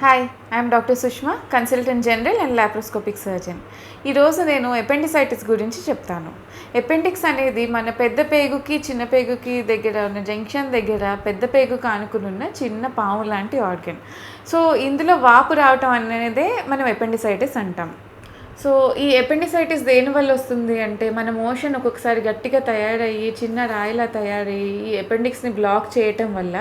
Hi I'm doctor Sushma consultant general and laparoscopic surgeon ఈరోజు నేను appendicitis గురించి చెప్తాను. ఎపెండిక్స్ అనేది మన పెద్ద పేగుకి చిన్న పేగుకి దగ్గర ఉన్న జంక్షన్ దగ్గర పెద్ద పేగుకు ఆనుకుని ఉన్న చిన్న పాము లాంటి ఆర్గన్ సో ఇందులో వాపు రావటం అనేదే మనం ఎపెండిసైటిస్ అంటాం. సో ఈ ఎపెండిసైటిస్ దేని వల్ల వస్తుంది అంటే మన మోషన్ ఒక్కొక్కసారి గట్టిగా తయారయ్యి చిన్న రాయిలా తయారయ్యి ఈ ఎపెండిక్స్ని బ్లాక్ చేయటం వల్ల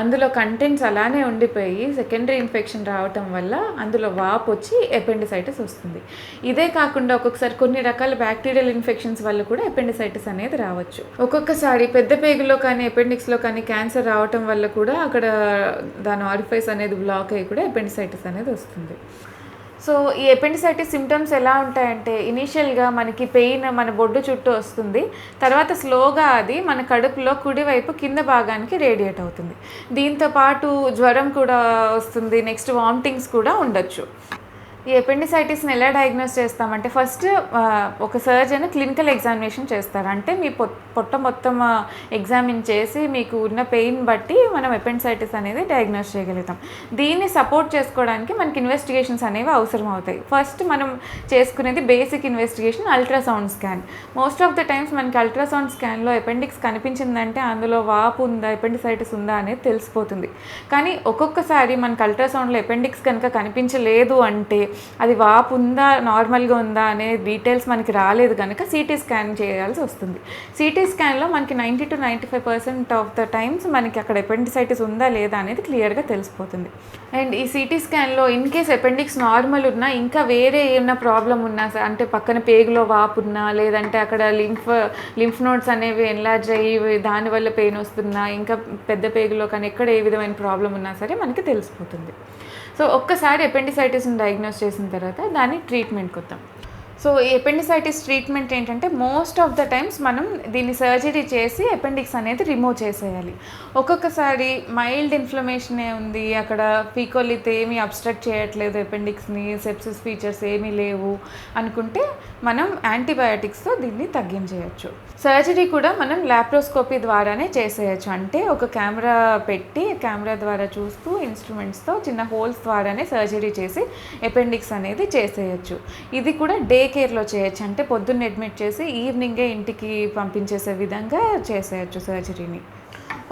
అందులో కంటెంట్స్ అలానే ఉండిపోయి సెకండరీ ఇన్ఫెక్షన్ రావటం వల్ల అందులో వాపు వచ్చి ఎపెండిసైటిస్ వస్తుంది. ఇదే కాకుండా ఒక్కొక్కసారి కొన్ని రకాల బ్యాక్టీరియల్ ఇన్ఫెక్షన్స్ వల్ల కూడా ఎపెండిసైటిస్ అనేది రావచ్చు. ఒక్కొక్కసారి పెద్ద పేగులో కానీ ఎపెండిక్స్లో కానీ క్యాన్సర్ రావటం వల్ల కూడా అక్కడ దాని ఆరిఫైస్ అనేది బ్లాక్ అయ్యి కూడా ఎపెండిసైటిస్ అనేది వస్తుంది. సో ఈ ఎపెండిసైటిస్ సిమ్టమ్స్ ఎలా ఉంటాయంటే ఇనీషియల్గా మనకి పెయిన్ మన బొడ్డు చుట్టూ వస్తుంది. తర్వాత స్లోగా అది మన కడుపులో కుడివైపు కింద భాగానికి రేడియేట్ అవుతుంది. దీంతో పాటు జ్వరం కూడా వస్తుంది. నెక్స్ట్ వామిటింగ్స్ కూడా ఉండొచ్చు. ఈ ఎపెండిసైటిస్ని ఎలా డయాగ్నోస్ చేస్తామంటే ఫస్ట్ ఒక సర్జన్ క్లినికల్ ఎగ్జామినేషన్ చేస్తారు. అంటే మీ పొ- పొట్ట మొత్తం ఎగ్జామిన్ చేసి మీకు ఉన్న పెయిన్ బట్టి మనం ఎపెండిసైటిస్ అనేది డయాగ్నోస్ చేయగలుగుతాం. దీన్ని సపోర్ట్ చేసుకోవడానికి మనకి ఇన్వెస్టిగేషన్స్ అనేవి అవసరం అవుతాయి ఫస్ట్ మనం చేసుకునేది basic investigation ultrasound scan most of the times మనకి అల్ట్రాసౌండ్ స్కాన్లో ఎపెండిక్స్ కనిపించిందంటే అందులో వాపు ఉందా ఎపెండిసైటిస్ ఉందా అనేది తెలిసిపోతుంది. కానీ ఒక్కొక్కసారి మనకి అల్ట్రాసౌండ్లో ఎపెండిక్స్ కనుక కనిపించలేదు అంటే అది వాపు ఉందా నార్మల్గా ఉందా అనే డీటెయిల్స్ మనకి రాలేదు కనుక సిటీ స్కాన్ చేయాల్సి వస్తుంది. సిటీ స్కాన్లో మనకి ninety two ninety five percent of the times మనకి అక్కడ ఎపెండిసైటిస్ ఉందా లేదా అనేది క్లియర్గా తెలిసిపోతుంది. అండ్ ఈ సిటీ స్కాన్లో ఇన్ కేస్ ఎపెండిక్స్ నార్మల్ ఉన్నా ఇంకా వేరే ఏమైనా ప్రాబ్లం ఉన్నా స- అంటే పక్కన పేగులో వాపు ఉన్నా లేదంటే అక్కడ లింఫ్ లింఫ్ నోట్స్ అనేవి ఎన్లార్జ్ అయ్యి దానివల్ల పెయిన్ వస్తున్నా ఇంకా పెద్ద పేగులో కానీ ఎక్కడ ఏ విధమైన ప్రాబ్లం ఉన్నా సరే మనకి తెలిసిపోతుంది. సో ఒక్కసారి ఎపెండిసైటిస్ని డయాగ్నోస్ చేసిన తర్వాత దాని ట్రీట్మెంట్కి వద్దాం సో ఈ ఎపెండిసైటిస్ ట్రీట్మెంట్ ఏంటంటే మోస్ట్ ఆఫ్ ద టైమ్స్ మనం దీన్ని సర్జరీ చేసి ఎపెండిక్స్ అనేది రిమూవ్ చేసేయాలి. ఒక్కొక్కసారి మైల్డ్ ఇన్ఫ్లమేషనే ఉంది అక్కడ పీకోలితే ఏమీ అబ్స్ట్రక్ట్ చేయట్లేదు ఎపెండిక్స్ని సెప్సిస్ ఫీచర్స్ ఏమీ లేవు అనుకుంటే మనం యాంటీబయాటిక్స్తో దీన్ని తగ్గించేయచ్చు. సర్జరీ కూడా మనం ల్యాప్రోస్కోపీ ద్వారానే చేసేయచ్చు. అంటే ఒక కెమెరా పెట్టి కెమెరా ద్వారా చూస్తూ ఇన్స్ట్రుమెంట్స్తో చిన్న హోల్స్ ద్వారానే సర్జరీ చేసి ఎపెండిక్స్ అనేది చేసేయచ్చు. ఇది కూడా డే కేర్లో చేయొచ్చు. అంటే పొద్దున్న అడ్మిట్ చేసి ఈవినింగే ఇంటికి పంపించేసే విధంగా చేసేయచ్చు సర్జరీని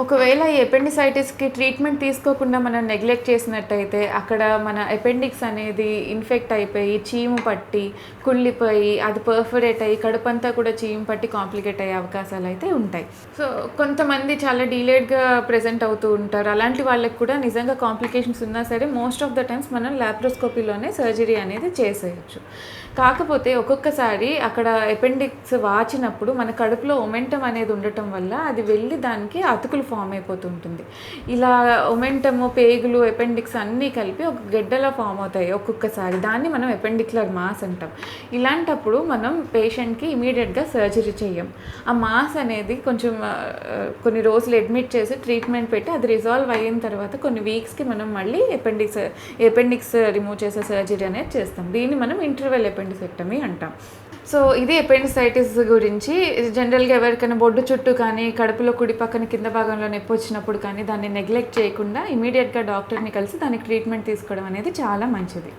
ఒకవేళ ఈ ఎపెండిసైటిస్కి ట్రీట్మెంట్ తీసుకోకుండా మనం నెగ్లెక్ట్ చేసినట్టయితే అక్కడ మన ఎపెండిక్స్ అనేది ఇన్ఫెక్ట్ అయిపోయి చీము పట్టి కుళ్ళిపోయి అది పర్ఫరేట్ అయ్యి కడుపంతా కూడా చీము పట్టి కాంప్లికేట్ అయ్యే అవకాశాలు అయితే ఉంటాయి. సో కొంతమంది చాలా డీలేడ్గా ప్రెజెంట్ అవుతూ ఉంటారు. అలాంటి వాళ్ళకి కూడా నిజంగా కాంప్లికేషన్స్ ఉన్నా సరే మోస్ట్ ఆఫ్ ద టైమ్స్ మనం ల్యాప్రోస్కోపీలోనే సర్జరీ అనేది చేసేయచ్చు. కాకపోతే ఒక్కొక్కసారి అక్కడ ఎపెండిక్స్ వాచినప్పుడు మన కడుపులో ఒమెంటం అనేది ఉండటం వల్ల అది వెళ్ళి దానికి అతుకులు ఫామ్ అయిపోతూ ఉంటుంది ఇలా ఒమెంటము పేగులు ఎపెండిక్స్ అన్నీ కలిపి ఒక గెడ్డలా ఫామ్ అవుతాయి ఒక్కొక్కసారి. దాన్ని మనం ఎపెండిక్యులర్ మాస్ అంటాం. ఇలాంటప్పుడు మనం పేషెంట్కి ఇమీడియట్గా సర్జరీ చేయం ఆ మాస్ అనేది కొంచెం కొన్ని రోజులు అడ్మిట్ చేసి ట్రీట్మెంట్ పెట్టి అది రిజాల్వ్ అయిన తర్వాత కొన్ని వీక్స్కి మనం మళ్ళీ ఎపెండిక్స్ ఎపెండిక్స్ రిమూవ్ చేసే సర్జరీ అనేది చేస్తాం. దీన్ని మనం ఇంటర్వెల్ ఎపెండిసెక్టమీ అంటాం. సో ఇది ఎపెండిసైటిస్ గురించి. జనరల్గా ఎవరికైనా బొడ్డు చుట్టూ కానీ కడుపులో కుడి పక్కన కింద భాగంలో నొప్పి వచ్చినప్పుడు కానీ దాన్ని నెగ్లెక్ట్ చేయకుండా ఇమీడియట్గా డాక్టర్ని కలిసి దానికి ట్రీట్మెంట్ తీసుకోవడం అనేది చాలా మంచిది.